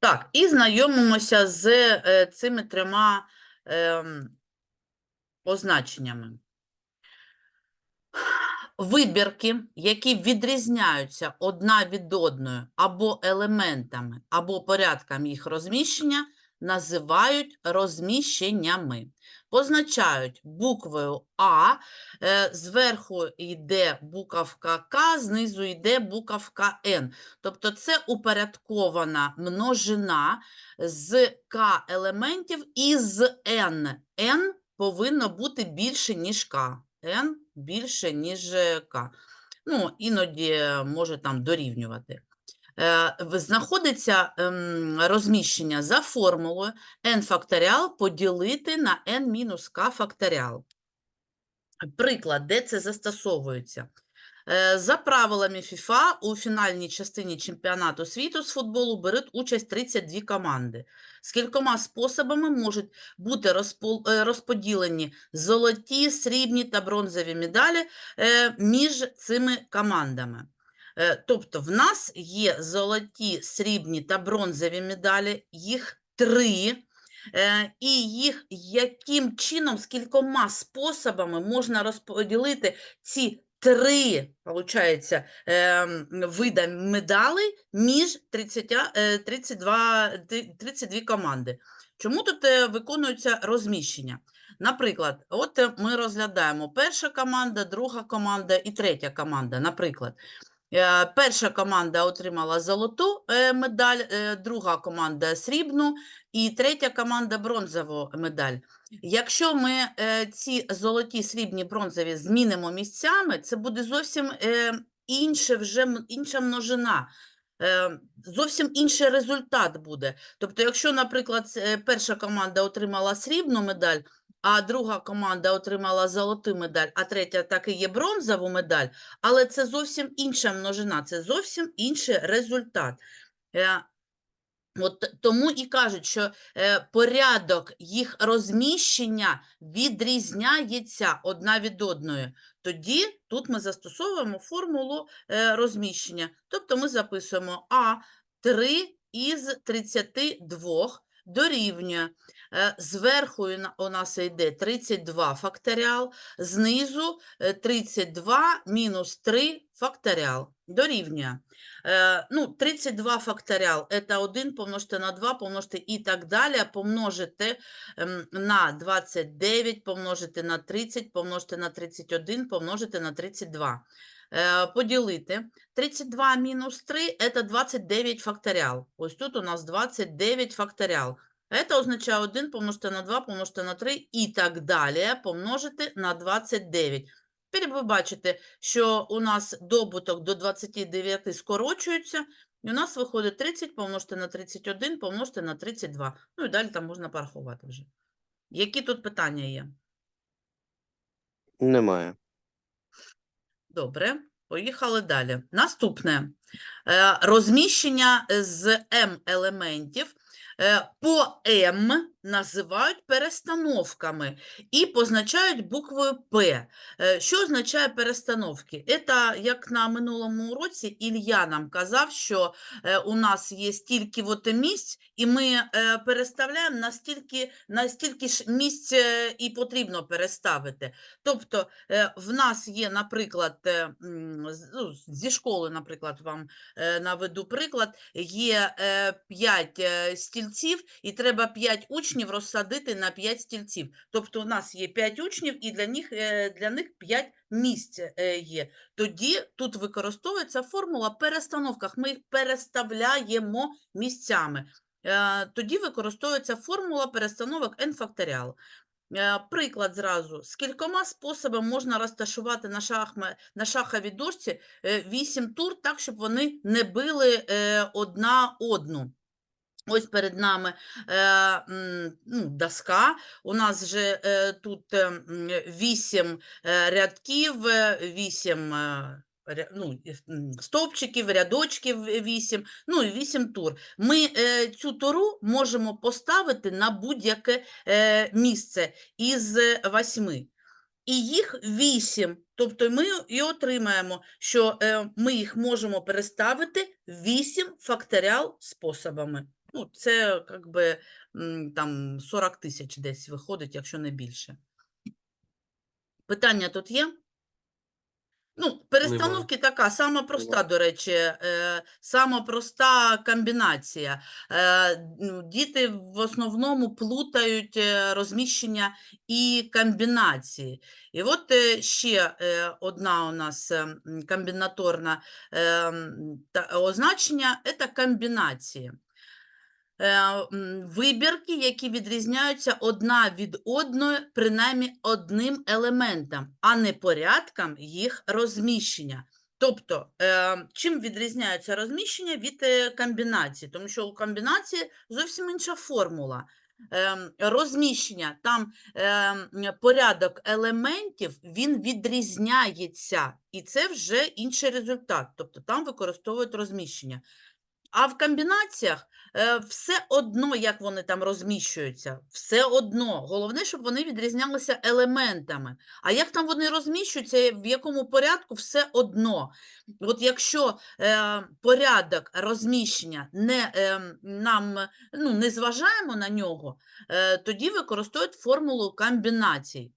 Так, і знайомимося з е, цими трьома е, означеннями. Вибірки, які відрізняються одна від одної або елементами, або порядком їх розміщення, називають розміщеннями. Позначають буквою А, е, зверху йде буковка К, знизу йде буковка Н. Тобто це упорядкована множина з К елементів і з N. N повинно бути більше, ніж К. N більше, ніж е, К. Ну, іноді е, може там дорівнювати. Е, Знаходиться ем, розміщення за формулою n факторіал поділити на n мінус k факторіал. Приклад, де це застосовується. Е, За правилами FIFA у фінальній частині чемпіонату світу з футболу беруть участь 32 команди. Скількома способами можуть бути е, розподілені золоті, срібні та бронзові медалі між цими командами. Е, Тобто в нас є золоті, срібні та бронзові медалі, їх три. Е, І їх яким чином, скількома способами можна розподілити ці три, получається, ем, вида медалей між 30, е, 32, 32 команди. Чому тут е, виконується розміщення? Наприклад, от ми розглядаємо перша команда, друга команда і третя команда. Наприклад, перша команда отримала золоту е, медаль, е, друга команда срібну і третя команда бронзову медаль. Якщо ми е, ці золоті, срібні, бронзові змінимо місцями, це буде зовсім е, інше вже інша множина. Е, Зовсім інший результат буде. Тобто, якщо, наприклад, е, перша команда отримала срібну медаль, а друга команда отримала золоту медаль, а третя так і є бронзову медаль, але це зовсім інша множина, це зовсім інший результат. Е, От тому і кажуть, що е, порядок їх розміщення відрізняється одна від одної. Тоді тут ми застосовуємо формулу е, розміщення. Тобто ми записуємо А 3 із 32 дорівнює. Е, Зверху у нас йде 32 факторіал, знизу е, 32 мінус 3 факторіал дорівнює. Е, ну, 32 факторіал – це 1 помножити на 2, помножити і так далі, помножити ем, на 29, помножити на 30, помножити на 31, помножити на 32. Поділити. 32 мінус 3 – це 29 факторіал. Ось тут у нас 29 факторіал. Це означає 1 помножити на 2, помножити на 3 і так далі, помножити на 29. Тепер ви бачите, що у нас добуток до 29 скорочується, і у нас виходить 30 помножити на 31, помножити на 32. Ну і далі там можна порахувати вже. Які тут питання є? Немає. Добре, поїхали далі. Наступне. Е, Розміщення з М елементів е, по М називають перестановками і позначають буквою П. Е, Що означає перестановки? Це, як на минулому уроці, Ілля нам казав, що е, у нас є стільки от місць, і ми е, переставляємо настільки, настільки ж місць і потрібно переставити. Тобто в нас є, наприклад, ну, зі школи, наприклад, вам наведу приклад, є 5 стільців, і треба 5 учнів розсадити на 5 стільців. Тобто у нас є 5 учнів, і для них, е, для них 5 місць е, є. Тоді тут використовується формула перестановках. Ми їх переставляємо місцями. Е, Тоді використовується формула перестановок n факторіал. Приклад зразу. Скількома способами можна розташувати на, шахма, на шаховій дошці 8 тур так, щоб вони не били одна одну. Ось перед нами е, ну, доска. У нас же е, тут 8 рядків, 8 ну, стовпчиків, рядочків 8, ну і 8 тур. Ми е, цю туру можемо поставити на будь-яке е, місце із 8. і їх 8. Тобто ми і отримаємо, що е, ми їх можемо переставити 8 факторіал способами. Ну, це як би там 40 тисяч десь виходить, якщо не більше. Питання тут є? Ну, перестановки така, сама проста, до речі, е, сама проста комбінація. Е, ну, діти в основному плутають е, розміщення і комбінації. І от е, ще е, одна у нас комбінаторна е, означення – це комбінації. Е, Вибірки, які відрізняються одна від одної, принаймні одним елементом, а не порядком їх розміщення. Тобто, е, чим відрізняється розміщення від е, комбінації? Тому що у комбінації зовсім інша формула. Розміщення, там порядок елементів, він відрізняється, і це вже інший результат. Тобто там використовують розміщення. А в комбінаціях е, все одно, як вони там розміщуються, все одно. Головне, щоб вони відрізнялися елементами. А як там вони розміщуються, в якому порядку, все одно. От якщо е, порядок розміщення не, е, нам ну, не зважаємо на нього, е, тоді використовують формулу комбінацій.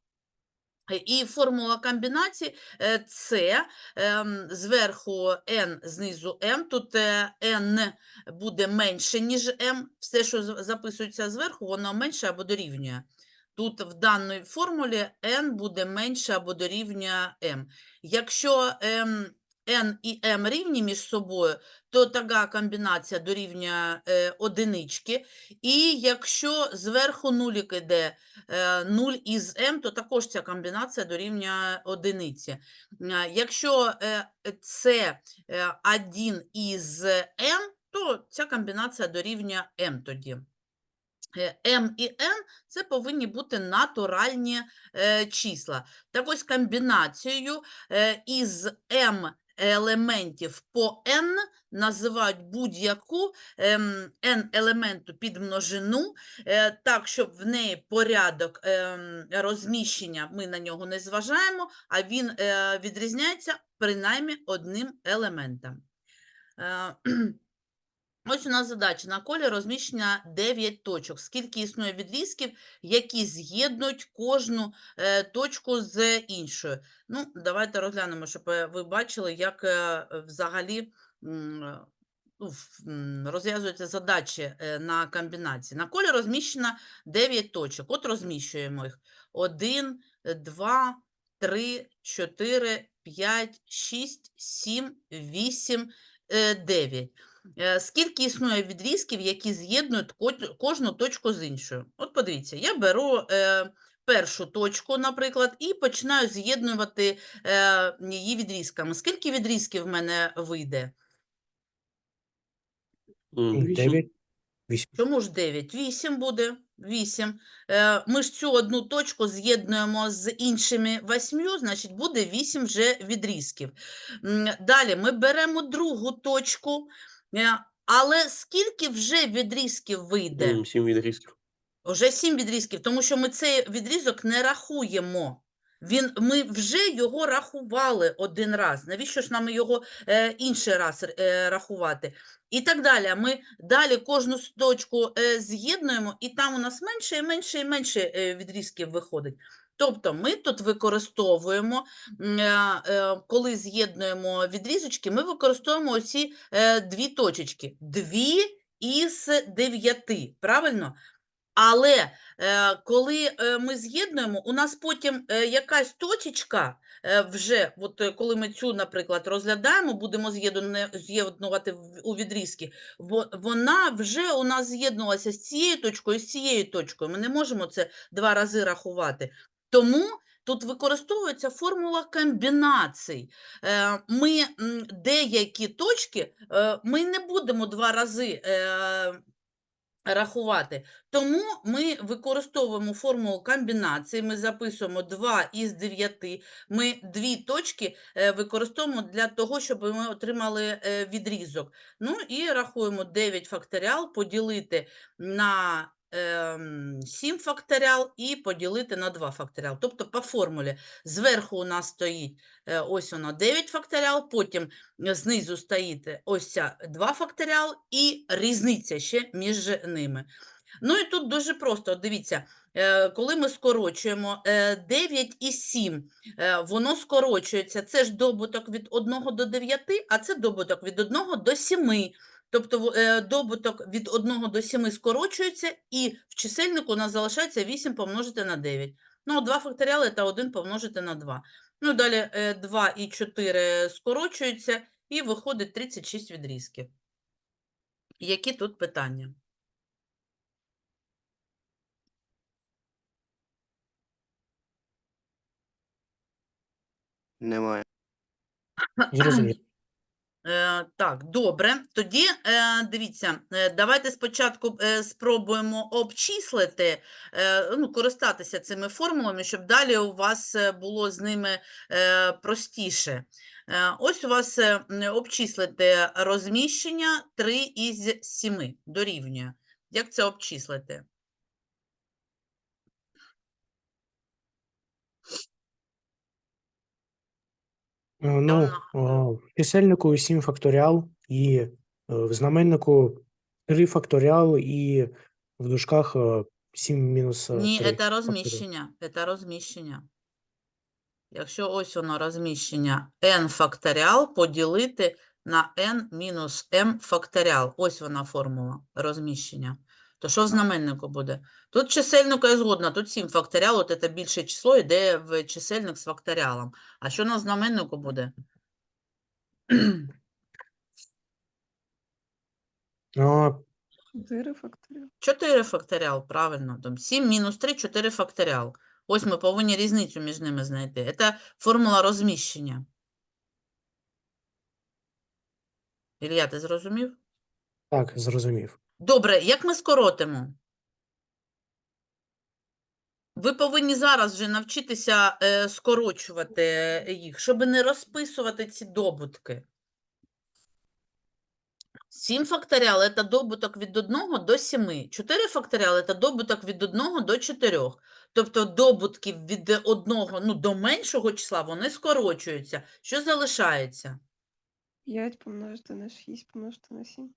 Е, І формула комбінації е, це ем, зверху n, знизу m. Тут е, n буде менше, ніж m. Все, що записується зверху, воно менше або дорівнює. Тут в даній формулі n буде менше або дорівнює m. Якщо ем, n і m рівні між собою, то така комбінація дорівнює е, одинички. І якщо зверху нулік іде, е, 0 із m, то також ця комбінація дорівнює одиниці. Е, Якщо е, це е, 1 із m, то ця комбінація дорівнює m тоді. Е, m і n – це повинні бути натуральні е, числа. Так ось комбінацією е, із m елементів по n називають будь-яку ем, n елементу під множину, е, так, щоб в неї порядок ем, розміщення, ми на нього не зважаємо, а він е, відрізняється принаймні одним елементом. Ось у нас задача. На колі розміщення 9 точок. Скільки існує відрізків, які з'єднують кожну е, точку з іншою. Ну, давайте розглянемо, щоб е, ви бачили, як е, взагалі ну, розв'язуються задачі на комбінації. На колі розміщено 9 точок. От розміщуємо їх. 1, 2, 3, 4, 5, 6, 7, 8, 9. Е, Скільки існує відрізків, які з'єднують кожну точку з іншою? От подивіться, я беру е, першу точку, наприклад, і починаю з'єднувати е, її відрізками. Скільки відрізків в мене вийде? М, вісім. 9, 8. Чому ж 9? 8 буде. 8. Е, ми ж цю одну точку з'єднуємо з іншими 8, значить буде 8 вже відрізків. Далі ми беремо другу точку, е, але скільки вже відрізків вийде? Сім відрізків. Вже 7 відрізків, тому що ми цей відрізок не рахуємо. Він, ми вже його рахували один раз. Навіщо ж нам його е, інший раз е, рахувати? І так далі. Ми далі кожну точку е, з'єднуємо, і там у нас менше і менше і менше е, відрізків виходить. Тобто ми тут використовуємо, е, е, коли з'єднуємо відрізочки, ми використовуємо оці е, дві точечки. Дві із дев'яти, правильно? Але коли ми з'єднуємо, у нас потім якась точечка вже, от коли ми цю, наприклад, розглядаємо, будемо з'єднувати у відрізки, во- вона вже у нас з'єднувалася з цією точкою, з цією точкою. Ми не можемо це два рази рахувати. Тому тут використовується формула комбінацій. Е, Ми деякі точки е, ми не будемо два рази е, рахувати. Тому ми використовуємо формулу комбінації, ми записуємо 2 із 9, ми дві точки використовуємо для того, щоб ми отримали відрізок. Ну і рахуємо 9 факторіал поділити на 7 факторіал і поділити на 2 факторіал. Тобто по формулі зверху у нас стоїть е, ось воно 9 факторіал, потім знизу стоїть е, ось ця 2 факторіал і різниця ще між ними. Ну і тут дуже просто, дивіться, е, коли ми скорочуємо е, 9 і 7, е, воно скорочується. Це ж добуток від 1 до 9, а це добуток від 1 до 7. Тобто е, добуток від 1 до 7 скорочується, і в чисельнику у нас залишається 8 помножити на 9. Ну, 2 факторіали та 1 помножити на 2. Ну, далі е, 2 і 4 скорочуються, і виходить 36 відрізків. Які тут питання? Немає. Зрозумів. Е, так, добре. Тоді е, дивіться, е, давайте спочатку спробуємо обчислити, ну, користатися цими формулами, щоб далі у вас було з ними простіше. Ось у вас обчислити розміщення 3 із 7 дорівнює. Як це обчислити? Ну, в чисельнику 7 факторіал і е, в знаменнику 3 факторіал і в дужках е, 7 мінус е, Ні, 3 це розміщення. Це розміщення. Якщо ось воно розміщення n факторіал поділити на n мінус m факторіал. Ось вона формула розміщення. То що в знаменнику буде? Тут чисельнику я згодна, тут 7 факторіал, от це більше число йде в чисельник з факторіалом. А що на знаменнику буде? 4 факторіал. 4 факторіал, правильно. Там 7 мінус 3, 4 факторіал. Ось ми повинні різницю між ними знайти. Це формула розміщення. Ілля, ти зрозумів? Так, зрозумів. Добре, як ми скоротимо? Ви повинні зараз вже навчитися е, скорочувати їх, щоб не розписувати ці добутки. 7 факторіал – це добуток від 1 до 7. 4 факторіал – це добуток від 1 до 4. Тобто добутків від 1 ну, до меншого числа вони скорочуються. Що залишається? 5 помножити на 6 помножити на 7.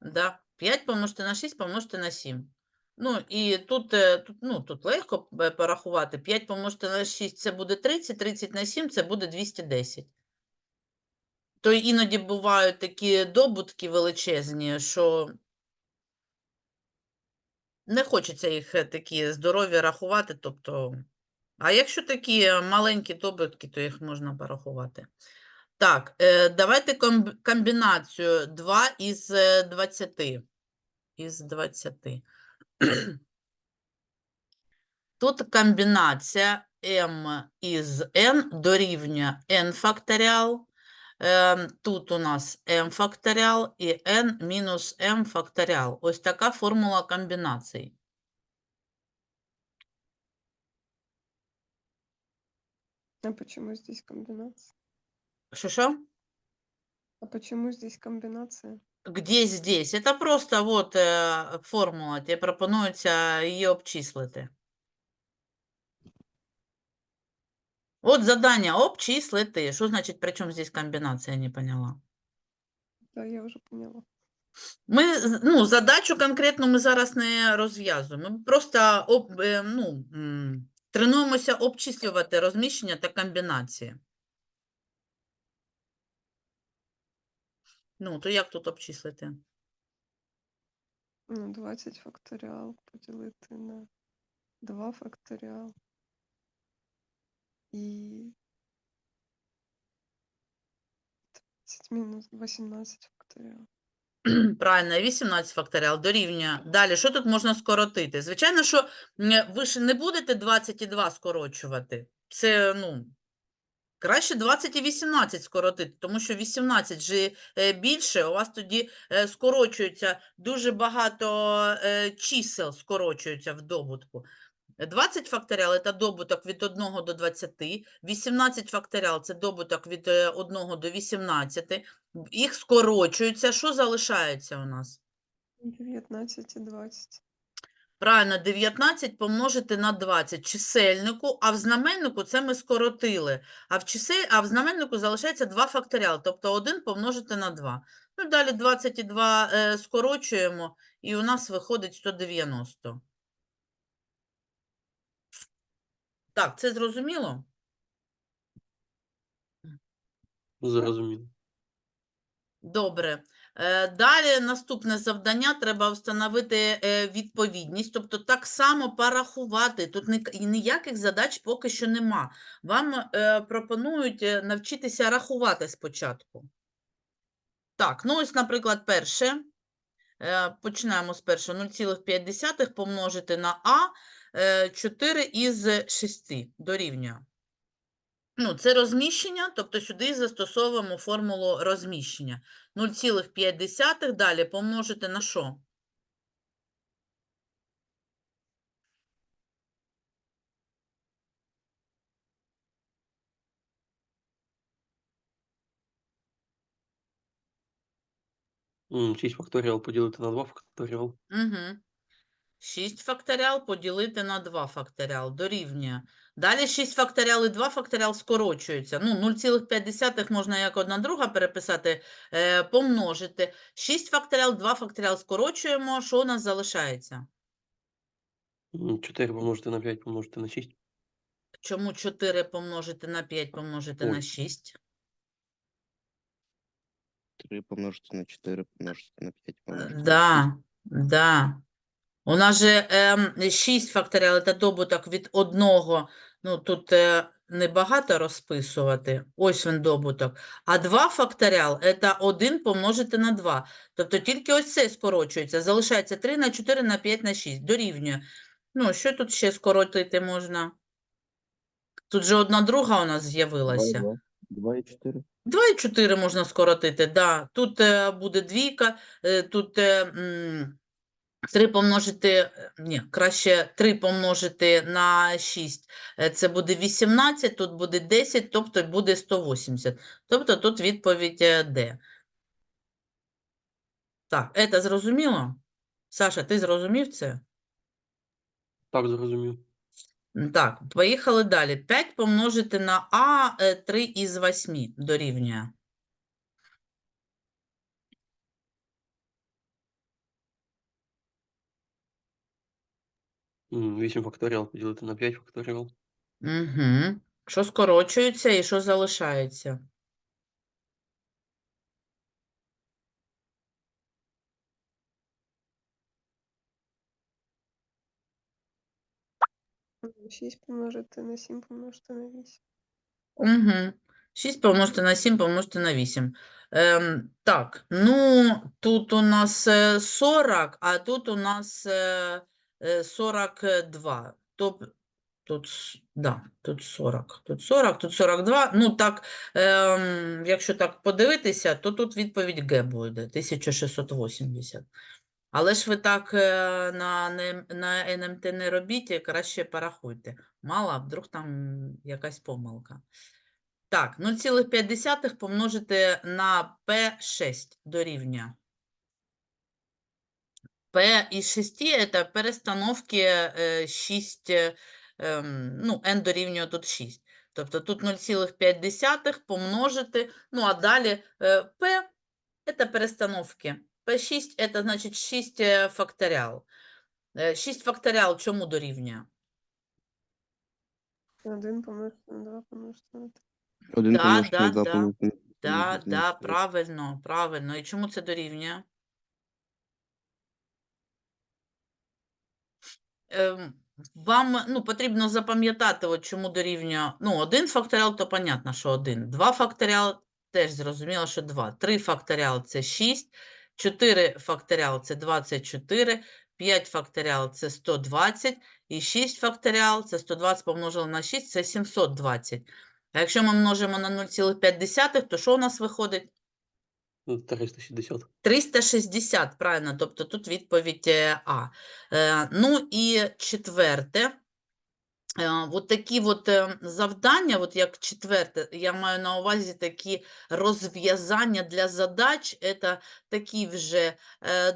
Да. 5 помножити на 6 помножити на 7. Ну, і тут, е, тут, ну, тут легко е, порахувати. 5 помножити на 6 – це буде 30, 30 на 7 – це буде 210. То іноді бувають такі добутки величезні, що не хочеться їх е, такі здорові рахувати. Тобто, а якщо такі е, маленькі добутки, то їх можна порахувати. Так, е, давайте комбінацію 2 із е, 20. Із 20. Тут комбінація m із n дорівнює n факторіал. Ем, Тут у нас m факторіал і n мінус m факторіал. Ось така формула комбінацій. А почему здесь комбинация? Що-що? А почему здесь комбинация? Где здесь? Это просто вот е, формула. Тебе пропонується її обчислити. От задання обчислити. Що значить, при чому здесь комбінація, не поняла. Да, я уже поняла. Ми, ну, задачу конкретно ми зараз не розв'язуємо. Ми просто об, е, ну, тренуємося обчислювати розміщення та комбінації. Ну, то як тут обчислити? Ну, 20 факторіал поділити на 2 факторіал. І 30 мінус 18 факторіал. Правильно, 18 факторіал дорівнює. Далі, що тут можна скоротити? Звичайно, що ви ж не будете 22 скорочувати. Це, ну, краще 20 і 18 скоротити, тому що 18 же е, більше, у вас тоді е, скорочується дуже багато е, чисел скорочуються в добутку. 20 факторіал – це добуток від 1 до 20, 18 факторіал – це добуток від е, 1 до 18, їх скорочується, що залишається у нас? 19 і 20. Правильно, 19 помножити на 20 чисельнику, а в знаменнику це ми скоротили. А в, чисель... а в знаменнику залишається 2 факторіал, тобто 1 помножити на 2. Ну, далі 22 е, скорочуємо, і у нас виходить 190. Так, це зрозуміло? Зрозуміло. Добре. Е, Далі наступне завдання треба встановити е, відповідність, тобто так само порахувати. Тут ніяких задач поки що нема. Вам е, пропонують навчитися рахувати спочатку. Так, ну ось, наприклад, перше. Починаємо з першого. 0,5 помножити на А, е, 4 із 6 дорівнює. Ну, це розміщення, тобто сюди застосовуємо формулу розміщення. 0,5 далі помножити на що? М, 6 факторіал поділити на 2 факторіал. Угу. 6 факторіал поділити на 2 факторіал дорівнює. Далі 6 факторіал і 2 факторіал скорочуються. Ну, 0,5 можна як одна друга переписати, е, помножити. 6 факторіал, 2 факторіал скорочуємо. Що у нас залишається? 4 помножити на 5 помножити на 6. Чому 4 помножити на 5 помножити на 6? 3 помножити на 4 помножити на 5 помножити на Да, 6. да. У нас же ем, 6 факторіал це добуток від одного. Ну, тут е, небагато розписувати. Ось він добуток. А 2 факторіал це 1 помножити на 2. Тобто тільки ось це скорочується. Залишається 3 на 4 на 5 на 6. Дорівнює. Ну, що тут ще скоротити можна? Тут же одна друга у нас з'явилася. 2 і 4. 2 і 4 можна скоротити, да. Тут е, буде двійка, е, тут е, м, 3 помножити, е, ні, краще 3 помножити на 6, е, це буде 18, тут буде 10, тобто буде 180. Тобто тут відповідь е, Д. Так, це зрозуміло? Саша, ти зрозумів це? Так, зрозумів. Так, поїхали далі. 5 помножити на А, е, 3 із 8 дорівнює. М, 8 факторіал поділити на 5 факторіал. Угу. Що скорочується і що залишається? М, 6 помножити на 7 помножити на 8. Угу. 6 помножити на 7 помножити на 8. Ем, так, ну, тут у нас е, 40, а тут у нас е, е, 42. Тоб, тут, с- да, тут 40, тут 40, тут 42. Ну, так, ем, якщо так подивитися, то тут відповідь Г буде, 1680. Але ж ви так е, на, на НМТ не робіть, краще порахуйте. Мало, а вдруг там якась помилка. Так, 0,5 помножити на P6 дорівнює. P із 6 – це перестановки е, 6, е, ем, ну, n дорівнює тут 6. Тобто тут 0,5 помножити, ну а далі е, P – це перестановки. P6 – це значить 6 е, факторіал. Е, 6 факторіал чому дорівнює? 1 помножити на 2 помножити на 3. 1 Да, помножити да, на 2 да. помножити на Да, помножити на да, правильно, правильно. І чому це дорівнює? Вам ну, потрібно запам'ятати, от чому дорівнює. Ну, один факторіал, то понятно, що один. Два факторіал теж зрозуміло, що два. Три факторіал це 6, 4 факторіал це 24, 5 факторіал це 120, і 6 факторіал це 120 помножили на 6, це 720. А якщо ми множимо на 0,5, то що у нас виходить? М, 360. 360, правильно, тобто тут відповідь е, А. Е, ну і четверте. Е, От такі от завдання, от як четверте, я маю на увазі такі розв'язання для задач, це такий вже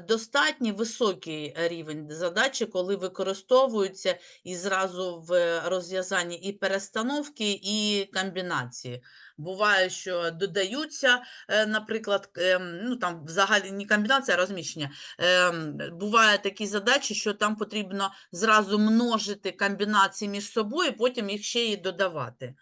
достатньо високий рівень задачі, коли використовуються і зразу в розв'язанні і перестановки, і комбінації. Буває, що додаються, е, наприклад, ем, ну там взагалі не комбінація, а розміщення. Ем, Буває такі задачі, що там потрібно зразу множити комбінації між собою, потім їх ще і додавати.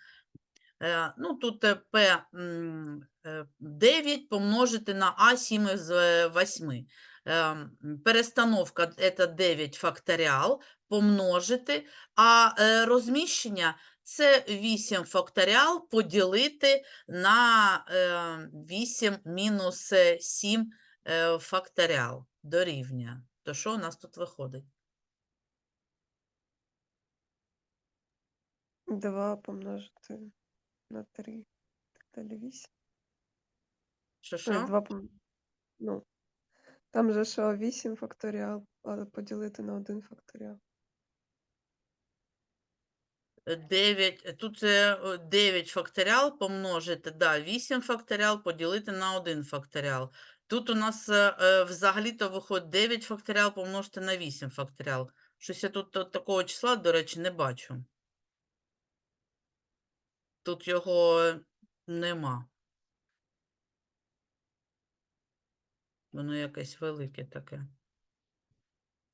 Е, Ну, тут е, P м, е, 9 помножити на А 7 з е, 8. Ем, Перестановка – це 9 факторіал, помножити, а розміщення – це 8 факторіал поділити на е, 8 мінус е, 7 е, факторіал дорівнює. То що у нас тут виходить? 2 помножити на 3. Так далі 8. Що, що? 2 пом... Ну, там же що 8 факторіал, але поділити на 1 факторіал. 9, тут е, о, 9 факторіал помножити, да, 8 факторіал поділити на 1 факторіал. Тут у нас е, е, взагалі-то виходить 9 факторіал помножити на 8 факторіал. Щось я тут такого числа, до речі, не бачу. Тут його нема. Воно якесь велике таке.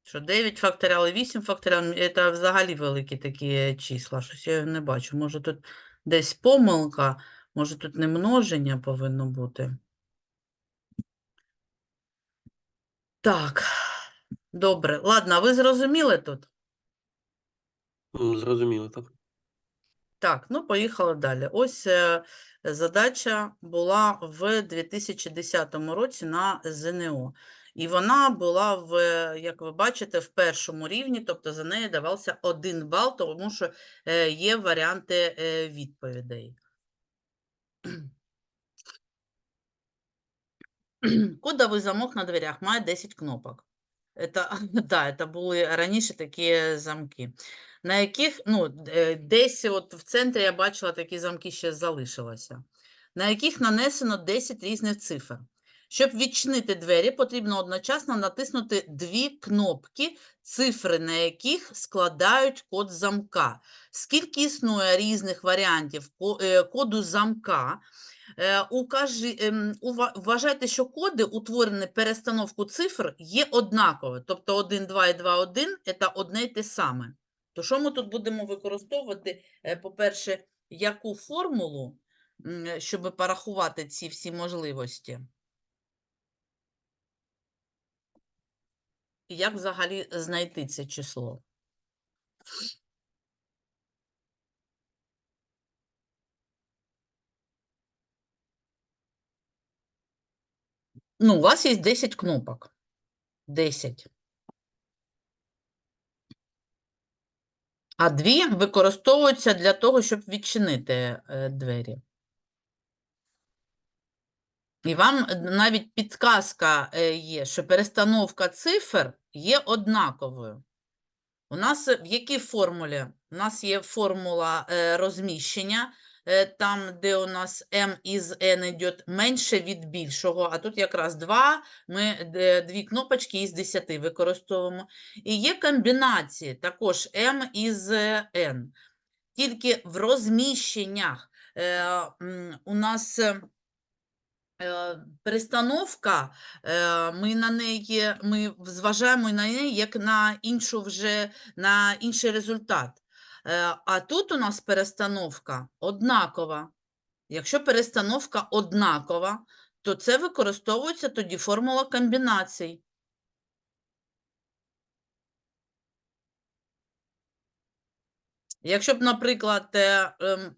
Що 9 факторіал і 8 факторіал – це взагалі великі такі числа. Щось я не бачу. Може тут десь помилка, може тут не множення повинно бути. Так, добре. Ладно, а ви зрозуміли тут? Зрозуміло, так. Так, ну поїхали далі. Ось е, задача була в 2010 році на ЗНО. І вона була, в, е, як ви бачите, в першому рівні, тобто за неї давався один бал, тому що е, є варіанти е, відповідей. Кодовий замок на дверях має 10 кнопок. Это, да, это були раніше такі замки, на яких, ну, десь от в центрі я бачила такі замки ще залишилося, на яких нанесено 10 різних цифр. Щоб відчинити двері, потрібно одночасно натиснути дві кнопки, цифри на яких складають код замка. Скільки існує різних варіантів е, коду замка, Е, ем, вважайте, що коди, утворені перестановку цифр, є однакові. Тобто 1, 2 і 2, 1 – це одне й те саме. То що ми тут будемо використовувати? Е, По-перше, яку формулу, щоб порахувати ці всі можливості? І як взагалі знайти це число? Ну, у вас є 10 кнопок. 10. А дві використовуються для того, щоб відчинити е, двері. І вам е, навіть підказка е, є, що перестановка цифр є однаковою. У нас е, в якій формулі? У нас є формула е, розміщення, е, там, де у нас m із n йде менше від більшого, а тут якраз 2, ми дві кнопочки із 10 використовуємо. І є комбінації, також m із n. Тільки в розміщеннях у нас перестановка, е, ми на неї, ми зважаємо на неї як на іншу вже, на інший результат. Е, А тут у нас перестановка однакова. Якщо перестановка однакова, то це використовується тоді формула комбінацій. Якщо б, наприклад, е, ем,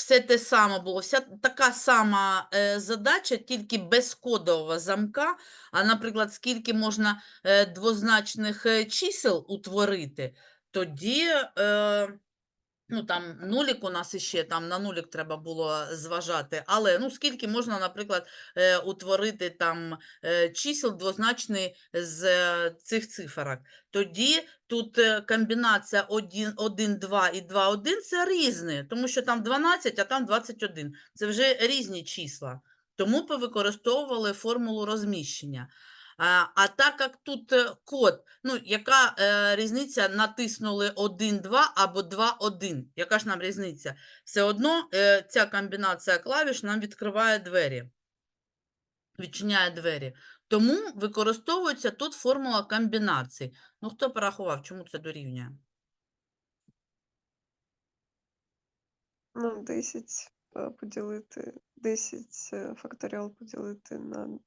все те саме було, вся така сама е, задача, тільки без кодового замка, а, наприклад, скільки можна е, двозначних е, чисел утворити, тоді е, Ну, там нулік у нас іще, там на нулік треба було зважати. Але ну, скільки можна, наприклад, е, утворити там е, чисел двозначний з е, цих циферок? Тоді тут комбінація 1, 1, 2 і 2, 1 – це різні, тому що там 12, а там 21. Це вже різні числа. Тому повикористовували формулу розміщення. А, так як тут е, код, ну, яка е, різниця, натиснули 1, 2 або 2, 1? Яка ж нам різниця? Все одно е, ця комбінація клавіш нам відкриває двері, відчиняє двері. Тому використовується тут формула комбінацій. Ну, хто порахував, чому це дорівнює? Ну, 10 е, поділити, 10 е, факторіал поділити на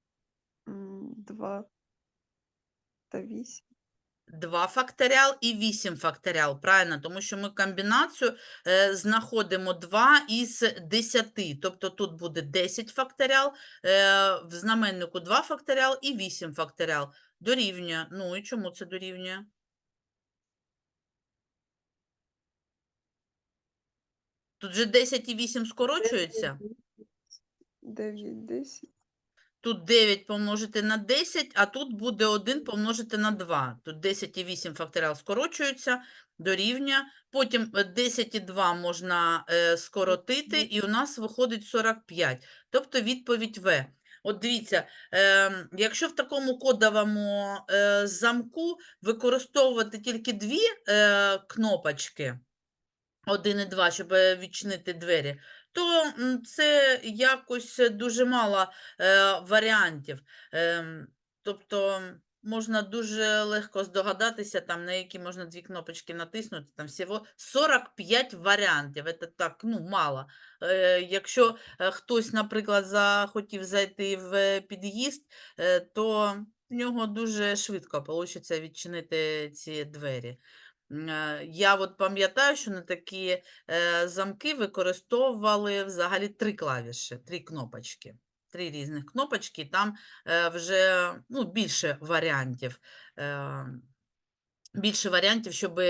2 та 8. 2 факторіал і 8 факторіал, правильно, тому що ми комбінацію е, знаходимо 2 із 10, тобто тут буде 10 факторіал, е, в знаменнику 2 факторіал і 8 факторіал. Дорівнює. Ну і чому це дорівнює? Тут же 10 і 8 скорочуються. 9, 10. Тут 9 помножити на 10, а тут буде 1 помножити на 2. Тут 10 і 8 факторіал скорочуються, дорівнює. Потім е, 10 і 2 можна е, скоротити, і у нас виходить 45. Тобто відповідь В. От дивіться, е, якщо в такому кодовому е, замку використовувати тільки дві е, кнопочки, 1 і 2, щоб е, відчинити двері, то це якось е, дуже мало е, варіантів. Ем, тобто можна дуже легко здогадатися, там, на які можна дві кнопочки натиснути, там всього 45 варіантів. Це так, ну, мало. Е, якщо е, хтось, наприклад, захотів зайти в е, під'їзд, е, то в нього дуже швидко вийде відчинити ці двері. Я от пам'ятаю, що на такі е, замки використовували взагалі три клавіші, три кнопочки. Три різних кнопочки, там е, вже ну, більше варіантів. Е, більше варіантів, щоб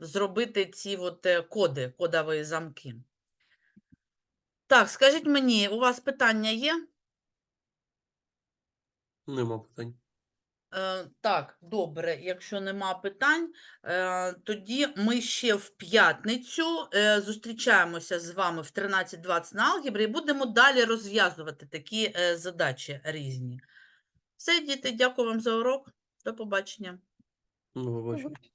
зробити ці от коди, кодові замки. Так, скажіть мені, у вас питання є? Нема питань. Е, Так, добре, якщо нема питань, е, тоді ми ще в п'ятницю е, зустрічаємося з вами в 13.20 на алгебрі і будемо далі розв'язувати такі е, задачі різні. Все, діти, дякую вам за урок. До побачення. До бачите.